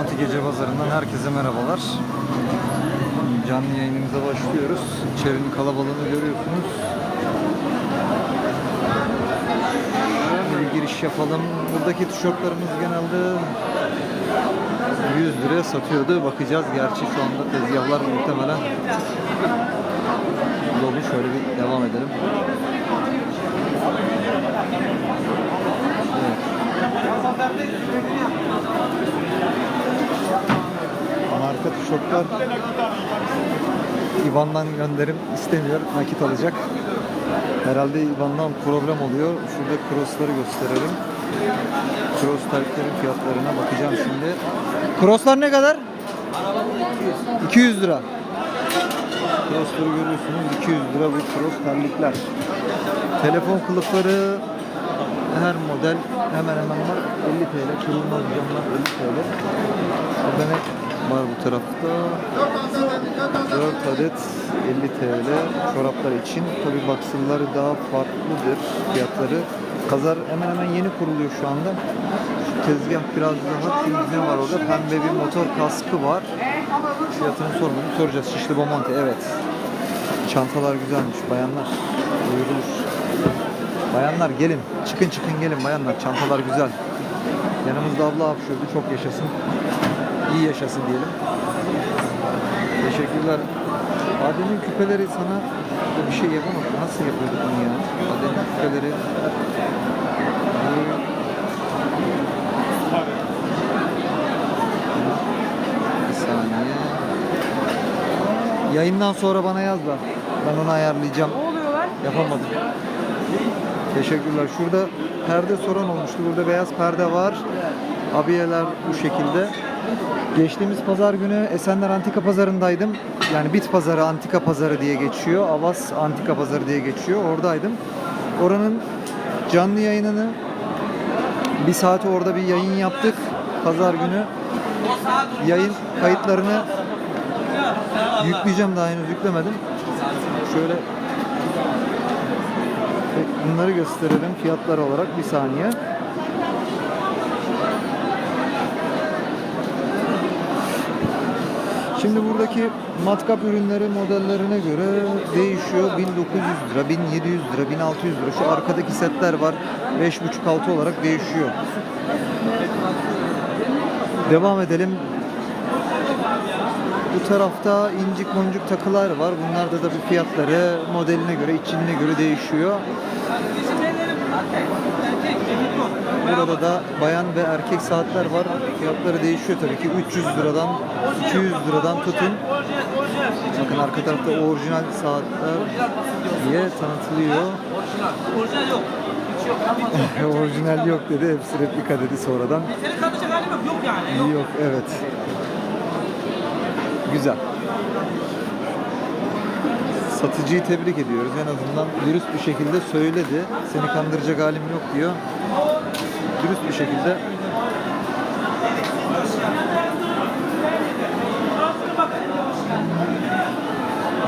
Bomonti Gece Pazarı'ndan herkese merhabalar. Canlı yayınımıza başlıyoruz. İçerinin kalabalığını görüyorsunuz. Bir giriş yapalım. Buradaki tişörtlerimiz genelde 100 liraya satıyordu. Bakacağız. Gerçi şu anda tezgahlar muhtemelen dolu. Şöyle bir devam edelim. Evet. Marka tişörtler İvan'dan gönderim istemiyor. Nakit alacak. Herhalde İvan'dan problem oluyor. Şurada crossları gösterelim. Cross terklerin fiyatlarına bakacağım şimdi. Crosslar ne kadar? 200 lira. Crossları görüyorsunuz. 200 lira bu cross terlikler. Telefon kılıfları her model hemen hemen var. 50 TL. Kırılmaz camlar 50 TL. Burada ne var bu tarafta? 4 adet 50 TL çoraplar için. Tabi baksırları daha farklıdır fiyatları. Pazar hemen hemen yeni kuruluyor şu anda. Şu tezgah biraz daha temiz var orada? Pembe bir motor kaskı var. Fiyatını sormadım. Soracağız. Şişli Bomonti. Evet. Çantalar güzelmiş. Bayanlar. Buyurulur. Bayanlar gelin. Çıkın çıkın gelin bayanlar. Çantalar güzel. Yanımızda abla hapşırdı. Çok yaşasın. İyi yaşasın diyelim. Teşekkürler. Adem'in küpeleri sana bir şey yapamadık. Nasıl yapıyorduk bunu ya? Adem'in küpeleri. Bir saniye. Yayından sonra bana yaz da. Ben onu ayarlayacağım. Ne oluyor lan? Yapamadım. Teşekkürler. Şurada perde soran olmuştu. Burada beyaz perde var. Abiyeler bu şekilde. Geçtiğimiz pazar günü Esenler Antika Pazarı'ndaydım. Yani Bit Pazarı, Antika Pazarı diye geçiyor. Avas Antika Pazarı diye geçiyor. Oradaydım. Oranın canlı yayınını bir saat orada bir yayın yaptık. Pazar günü yayın kayıtlarını yükleyeceğim daha henüz yüklemedim. Şöyle bunları gösterelim fiyatlar olarak bir saniye. Şimdi buradaki matkap ürünleri modellerine göre değişiyor. 1900 lira, 1700 lira, 1600 lira. Şu arkadaki setler var. 5,5-6 olarak değişiyor. Devam edelim. Bu tarafta incik boncuk takılar var. Bunlarda da bir fiyatları modeline göre, içine göre değişiyor. Burada da bayan ve erkek saatler var. Fiyatları değişiyor tabii ki. 300 liradan 200 liradan tutun. Bakın arka tarafta orijinal saatler diye tanıtılıyor. Orijinal yok. Orijinal yok dedi. Hepsi replika dedi sonradan. Senin halim yok. Yok yani. Yok evet. Güzel. Satıcıyı tebrik ediyoruz. En azından dürüst bir şekilde söyledi. Seni kandıracak halim yok diyor. Dürüst bir şekilde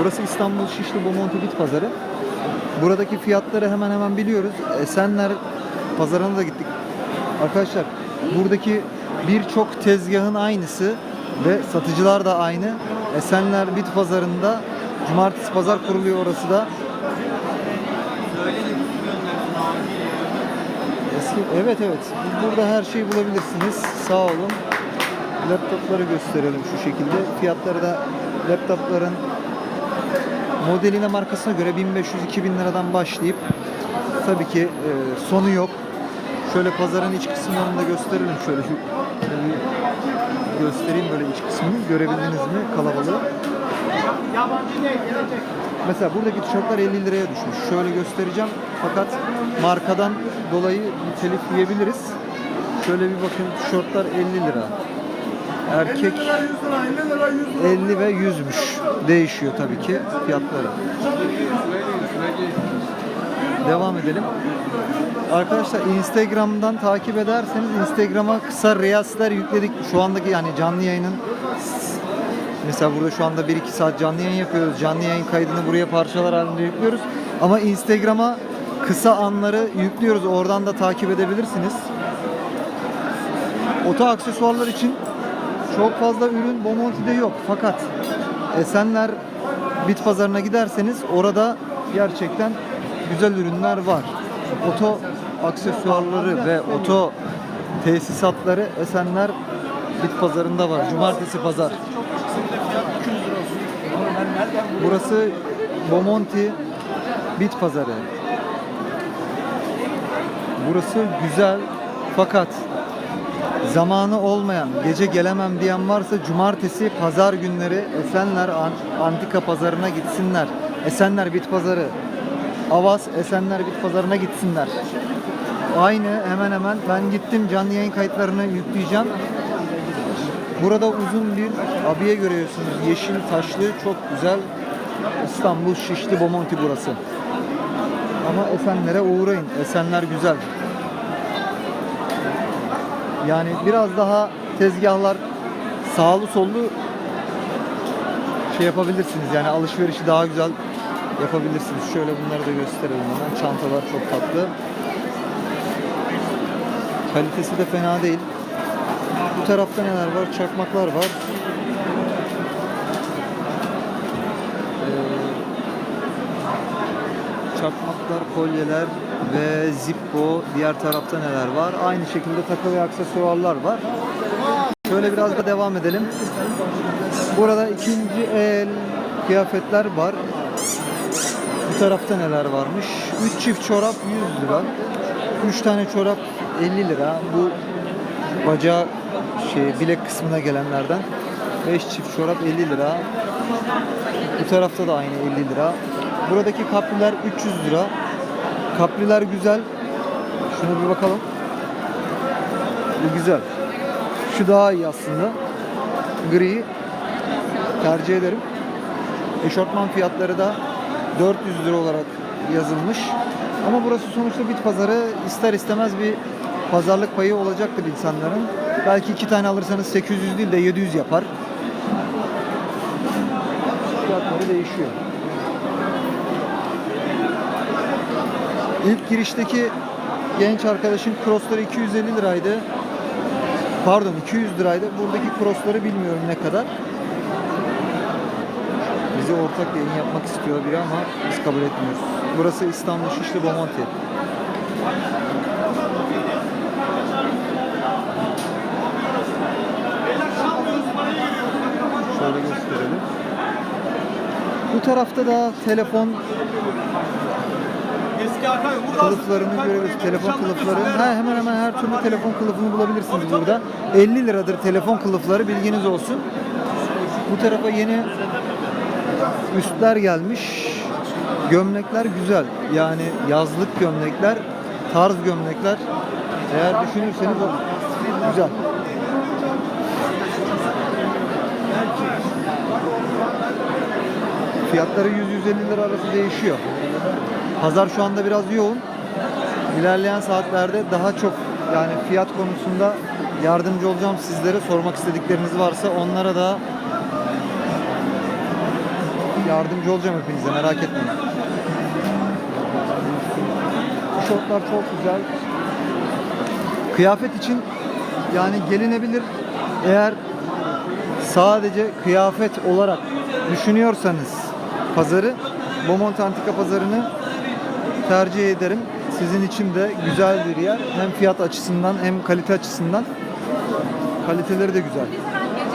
Burası İstanbul Şişli Bomonti Bit Pazarı. Buradaki fiyatları hemen hemen biliyoruz. Esenler pazarına da gittik. Arkadaşlar buradaki birçok tezgahın aynısı ve satıcılar da aynı. Esenler Bit Pazarı'nda cumartesi pazar kuruluyor orası da. Eski, evet evet. Burada her şeyi bulabilirsiniz. Sağ olun. Laptopları gösterelim şu şekilde. Fiyatları da laptopların modeline markasına göre 1500-2000 liradan başlayıp tabii ki e, sonu yok. Şöyle pazarın iç kısımlarını da gösterelim. Şöyle bir göstereyim böyle iç kısmını. Görebildiniz mi kalabalığı? Mesela buradaki tişörtler 50 liraya düşmüş. Şöyle göstereceğim. Fakat markadan dolayı bir telif yiyebiliriz. Şöyle bir bakın tişörtler 50 lira. Erkek 50 ve 100'müş. Değişiyor tabii ki fiyatları. Devam edelim. Arkadaşlar Instagram'dan takip ederseniz Instagram'a kısa reelsler yükledik. Şu andaki yani canlı yayının Mesela burada şu anda 1-2 saat canlı yayın yapıyoruz. Canlı yayın kaydını buraya parçalar halinde yüklüyoruz. Ama Instagram'a kısa anları yüklüyoruz. Oradan da takip edebilirsiniz. Oto aksesuarlar için çok fazla ürün Bomonti'de yok. Fakat Esenler bit pazarına giderseniz orada gerçekten güzel ürünler var. Oto aksesuarları ve oto tesisatları Esenler bit pazarında var. Cumartesi pazar. Burası Bomonti bit pazarı. Burası güzel fakat zamanı olmayan, gece gelemem diyen varsa cumartesi pazar günleri Esenler An- Antika Pazarına gitsinler. Esenler Bit Pazarı, Avaz Esenler Bit Pazarına gitsinler. Aynı hemen hemen ben gittim canlı yayın kayıtlarını yükleyeceğim. Burada uzun bir abiye görüyorsunuz. Yeşil taşlı çok güzel İstanbul Şişli Bomonti burası. Ama Esenler'e uğrayın. Esenler güzel. Yani biraz daha tezgahlar sağlı sollu şey yapabilirsiniz. Yani alışverişi daha güzel yapabilirsiniz. Şöyle bunları da gösterelim hemen. Çantalar çok tatlı. Kalitesi de fena değil. Bu tarafta neler var? Çakmaklar var. Ee, çakmaklar, kolyeler ve zippo. Diğer tarafta neler var? Aynı şekilde takı ve aksesuarlar var. Şöyle biraz da devam edelim. Burada ikinci el kıyafetler var. Bu tarafta neler varmış? 3 çift çorap 100 lira. 3 tane çorap 50 lira. Bu bacağı şey bilek kısmına gelenlerden 5 çift çorap 50 lira. Bu tarafta da aynı 50 lira. Buradaki kapriler 300 lira. Kapriler güzel. Şuna bir bakalım. Bu güzel. Şu daha iyi aslında. Gri. Tercih ederim. Eşortman fiyatları da 400 lira olarak yazılmış. Ama burası sonuçta bit pazarı ister istemez bir pazarlık payı olacaktır insanların. Belki iki tane alırsanız 800 değil de 700 yapar. Fiyatları değişiyor. İlk girişteki genç arkadaşın crossları 250 liraydı. Pardon 200 liraydı. Buradaki crossları bilmiyorum ne kadar. Bize ortak yayın yapmak istiyor biri ama biz kabul etmiyoruz. Burası İstanbul Şişli Bomonti. Şöyle gösterelim. Bu tarafta da telefon kılıflarını görebiliriz. Telefon kılıfları. Ha, hemen hemen her türlü telefon kılıfını bulabilirsiniz burada. 50 liradır telefon kılıfları bilginiz olsun. Bu tarafa yeni üstler gelmiş. Gömlekler güzel. Yani yazlık gömlekler, tarz gömlekler. Eğer düşünürseniz güzel. Fiyatları 100-150 lira arası değişiyor. Pazar şu anda biraz yoğun. İlerleyen saatlerde daha çok yani fiyat konusunda yardımcı olacağım sizlere. Sormak istedikleriniz varsa onlara da yardımcı olacağım hepinize merak etmeyin. Tişörtler çok güzel. Kıyafet için yani gelinebilir. Eğer sadece kıyafet olarak düşünüyorsanız pazarı Beaumont Antika Pazarı'nı tercih ederim. Sizin için de güzel bir yer. Hem fiyat açısından hem kalite açısından. Kaliteleri de güzel.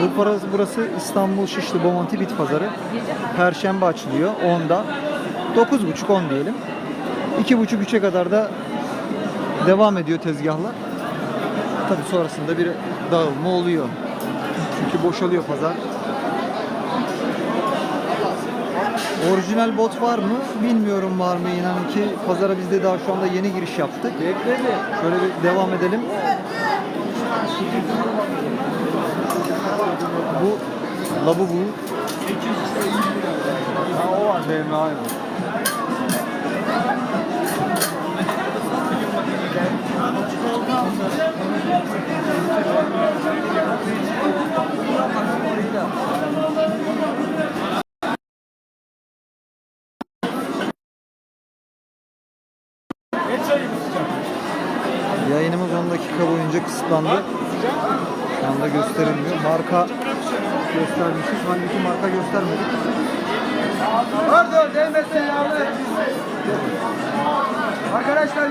Bu parası burası İstanbul Şişli Bomonti Bit Pazarı. Perşembe açılıyor 10'da. 9.30-10 diyelim. 2.30-3'e kadar da devam ediyor tezgahlar. Tabi sonrasında bir dağılma oluyor. Çünkü boşalıyor pazar. Orijinal bot var mı? Bilmiyorum var mı inan ki. Pazara biz de daha şu anda yeni giriş yaptık. Şöyle bir devam edelim. Bu Labubu. o var benim aynı.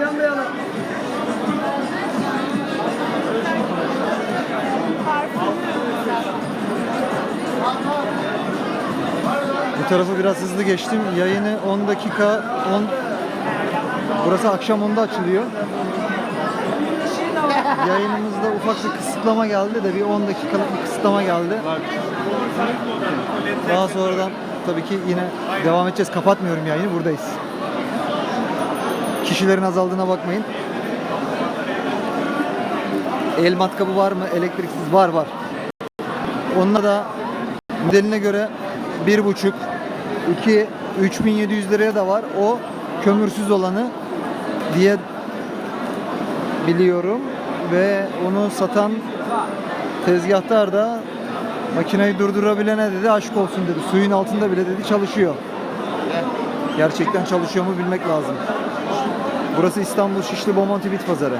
Yanmayalım. Bu tarafı biraz hızlı geçtim. Yayını 10 dakika 10 Burası akşam 10'da açılıyor. Yayınımızda ufak bir kısıtlama geldi de bir 10 dakikalık bir kısıtlama geldi. Daha sonradan tabii ki yine devam edeceğiz. Kapatmıyorum yayını. Buradayız. Kişilerin azaldığına bakmayın. El matkabı var mı? Elektriksiz var var. Onunla da modeline göre 1,5 2 3700 liraya da var. O kömürsüz olanı diye biliyorum ve onu satan tezgahtar da makineyi durdurabilene dedi aşk olsun dedi. Suyun altında bile dedi çalışıyor. Gerçekten çalışıyor mu bilmek lazım. Burası İstanbul Şişli Bomonti Bit Pazarı.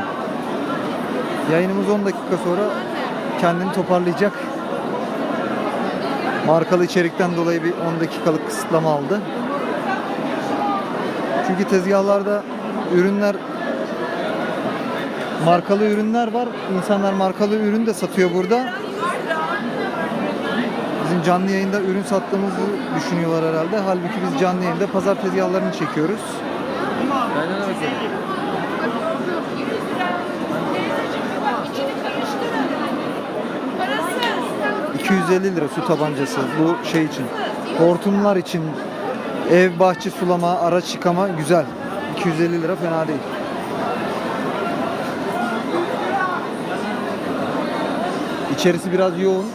Yayınımız 10 dakika sonra kendini toparlayacak. Markalı içerikten dolayı bir 10 dakikalık kısıtlama aldı. Çünkü tezgahlarda ürünler markalı ürünler var. İnsanlar markalı ürün de satıyor burada. Bizim canlı yayında ürün sattığımızı düşünüyorlar herhalde. Halbuki biz canlı yayında pazar tezgahlarını çekiyoruz. Bakıyorsun? Parasız. 250 lira su tabancası bu şey için. Hortumlar için ev bahçe sulama, araç yıkama güzel. 250 lira fena değil. İçerisi biraz yoğun.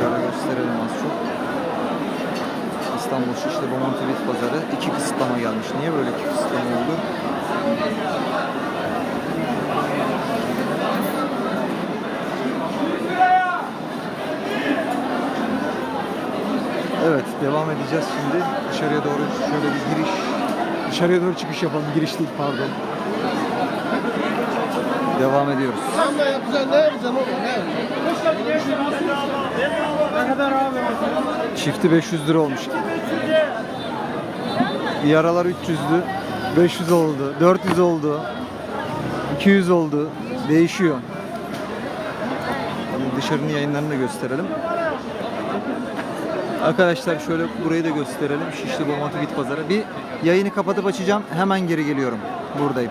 Şöyle gösterelim az çok. İstanbul Şişli Bomonti Bit Pazarı. iki kısıtlama gelmiş. Niye böyle iki kısıtlama oldu? Evet devam edeceğiz şimdi. Dışarıya doğru şöyle bir giriş. Dışarıya doğru çıkış yapalım. Giriş değil pardon. Devam ediyoruz. Sen de yapacaksın ne yapacaksın oğlum ne? Ne kadar abi? Çifti 500 lira olmuş. Bir aralar 300'dü. 500 oldu. 400 oldu. 200 oldu. Değişiyor. Şimdi Dışarının yayınlarını da gösterelim. Arkadaşlar şöyle burayı da gösterelim. Şişli Bomonti Bit Pazarı. Bir yayını kapatıp açacağım. Hemen geri geliyorum. Buradayım.